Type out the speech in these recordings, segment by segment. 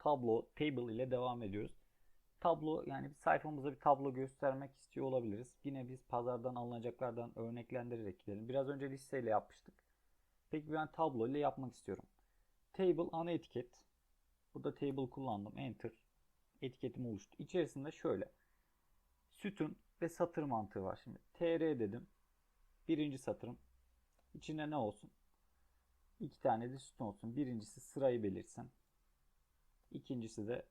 tablo, table ile devam ediyoruz. Tablo yani bir sayfamıza bir tablo göstermek istiyor olabiliriz. Yine biz pazardan alınacaklardan örneklendirerek gidelim. Biraz önce listeyle yapmıştık. Peki ben tablo ile yapmak istiyorum. Table ana etiket. Burada table kullandım. Enter. Etiketim oluştu. İçerisinde şöyle. Sütun ve satır mantığı var. Şimdi tr dedim. Birinci satırım. İçinde ne olsun? İki tane de sütun olsun. Birincisi sırayı belirsin. İkincisi de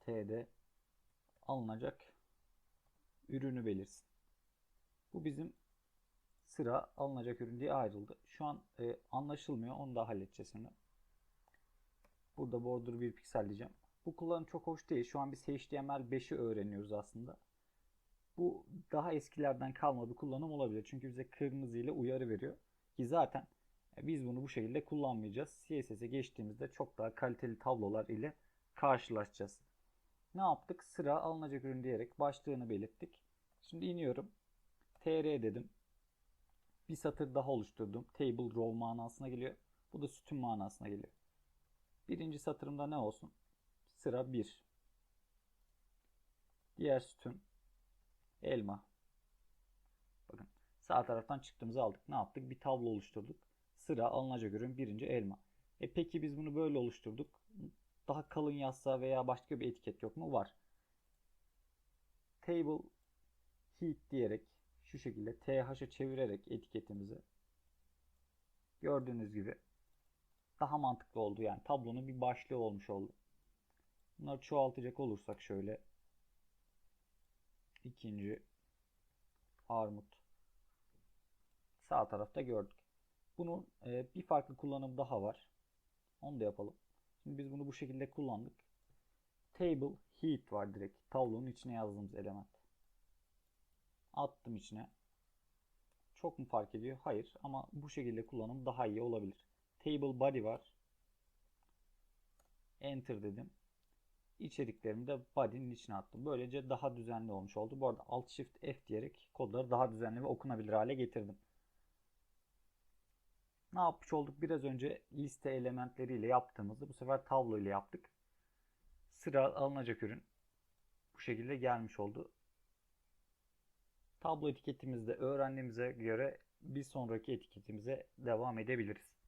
T'de alınacak ürünü belirsin. Bu bizim sıra alınacak ürün diye ayrıldı. Şu an e, anlaşılmıyor. Onu da halledeceğiz şimdi. Burada border bir piksel diyeceğim. Bu kullanım çok hoş değil. Şu an biz HTML5'i öğreniyoruz aslında. Bu daha eskilerden kalma bir kullanım olabilir. Çünkü bize kırmızı ile uyarı veriyor. Ki zaten biz bunu bu şekilde kullanmayacağız. CSS'e geçtiğimizde çok daha kaliteli tablolar ile karşılaşacağız. Ne yaptık? Sıra alınacak ürün diyerek başlığını belirttik. Şimdi iniyorum. tr dedim. Bir satır daha oluşturdum. Table row manasına geliyor. Bu da sütun manasına geliyor. Birinci satırımda ne olsun? Sıra 1. Diğer sütun elma. Bakın sağ taraftan çıktığımızı aldık. Ne yaptık? Bir tablo oluşturduk. Sıra alınacak ürün birinci elma. E peki biz bunu böyle oluşturduk. Daha kalın yazsa veya başka bir etiket yok mu? Var. Table heat diyerek şu şekilde TH'e çevirerek etiketimizi gördüğünüz gibi daha mantıklı oldu. Yani tablonun bir başlığı olmuş oldu. Bunları çoğaltacak olursak şöyle ikinci armut sağ tarafta gördük. Bunun e, bir farklı kullanım daha var. Onu da yapalım. Şimdi biz bunu bu şekilde kullandık. Table heat var direkt. Tablonun içine yazdığımız element. Attım içine. Çok mu fark ediyor? Hayır. Ama bu şekilde kullanım daha iyi olabilir. Table body var. Enter dedim. İçeriklerimi de body'nin içine attım. Böylece daha düzenli olmuş oldu. Bu arada Alt Shift F diyerek kodları daha düzenli ve okunabilir hale getirdim. Ne yapmış olduk? Biraz önce liste elementleriyle yaptığımızda bu sefer tablo ile yaptık. Sıra alınacak ürün bu şekilde gelmiş oldu. Tablo etiketimizde öğrendiğimize göre bir sonraki etiketimize devam edebiliriz.